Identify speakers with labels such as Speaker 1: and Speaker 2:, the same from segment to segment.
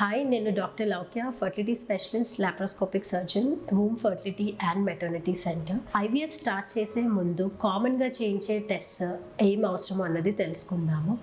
Speaker 1: Hi నేను doctor Loukya fertility specialist laparoscopic surgeon home fertility and maternity centre IVF start చేసే ముందు కామన్గా చేయించే టెస్ట్ ఏం అవసరం అన్నది తెలుసుకుందాము.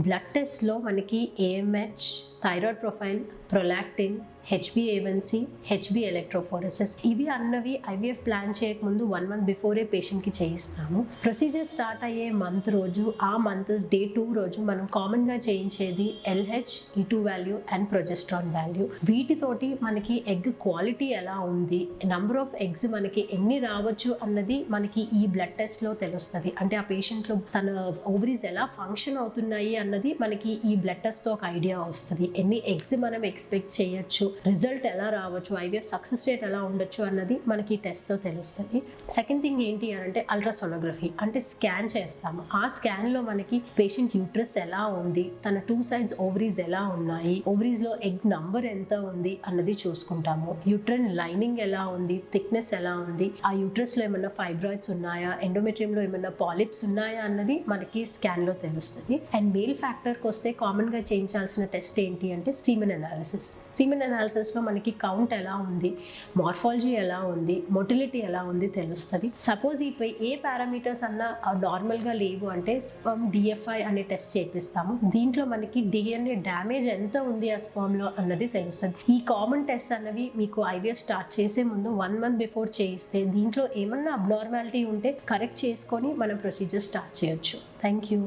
Speaker 1: బ్లడ్ టెస్ట్లో మనకి AMH thyroid profile prolactin H B A one C HB electrophoresis. ఇవి అన్నవి ఐవీఎఫ్ ప్లాన్ చేయకముందు వన్ మంత్ బిఫోరే పేషెంట్కి చేయిస్తాము. ప్రొసీజర్ స్టార్ట్ అయ్యే మంత్ రోజు ఆ మంత్ డే టూ రోజు మనం కామన్గా చేయించేది LH two value and progesterone value. వీటితోటి మనకి ఎగ్ క్వాలిటీ ఎలా ఉంది నంబర్ ఆఫ్ ఎగ్స్ మనకి ఎన్ని రావచ్చు అన్నది మనకి ఈ బ్లడ్ టెస్ట్లో తెలుస్తుంది. అంటే ఆ పేషెంట్లో తన ఓవరీస్ ఎలా ఫంక్షన్ అవుతున్నాయి అన్నది మనకి ఈ బ్లడ్ టెస్ట్తో ఒక ఐడియా వస్తుంది. ఎన్ని ఎగ్స్ మనం ఎక్స్పెక్ట్ చేయొచ్చు రిజల్ట్ ఎలా రావచ్చు ఐవీఎఫ్ సక్సెస్ రేట్ ఎలా ఉండొచ్చు అన్నది మనకి ఈ టెస్ట్తో తెలుస్తుంది. సెకండ్ థింగ్ ఏంటి అని అంటే అల్ట్రాసోనోగ్రఫీ అంటే స్కాన్ చేస్తాము. ఆ స్కాన్లో మనకి పేషెంట్ యూట్రస్ ఎలా ఉంది తన టూ సైడ్స్ ఓవరీస్ ఎలా ఉన్నాయి ఓవరీస్లో ఎగ్ నంబర్ ఎంత ఉంది అన్నది చూసుకుంటాము. యూట్రన్ లైనింగ్ ఎలా ఉంది థిక్నెస్ ఎలా ఉంది ఆ యూట్రస్లో ఏమైనా ఫైబ్రాయిడ్స్ ఉన్నాయా ఎండోమెట్రియంలో ఏమైనా పాలిప్స్ ఉన్నాయా అన్నది మనకి స్కాన్లో తెలుస్తుంది. అండ్ మేల్ ఫ్యాక్టర్కి వస్తే కామన్గా చేయించాల్సిన టెస్ట్ ఏంటి అంటే సీమెన్ అనాలిసిస్ సీమెన్ అనాలిసిస్ అనాలిసిస్లో మనకి కౌంట్ ఎలా ఉంది మార్ఫాలజీ ఎలా ఉంది మొటిలిటీ ఎలా ఉంది తెలుస్తుంది. సపోజ్ ఈ ఏ పారామీటర్స్ అన్న నార్మల్గా లేవు అంటే స్పమ్ డిఎఫ్ఐ అనే టెస్ట్ చేపిస్తాము. దీంట్లో మనకి డిఎన్ఏ డ్యామేజ్ ఎంత ఉంది ఆ స్పమ్లో అన్నది తెలుస్తుంది. ఈ కామన్ టెస్ట్ అన్నవి మీకు ఐవీఎఫ్ స్టార్ట్ చేసే ముందు వన్ మంత్ బిఫోర్ చేయిస్తే దీంట్లో ఏమన్నా అబ్నార్మాలిటీ ఉంటే కరెక్ట్ చేసుకొని మనం ప్రొసీజర్ స్టార్ట్ చేయొచ్చు. Thank you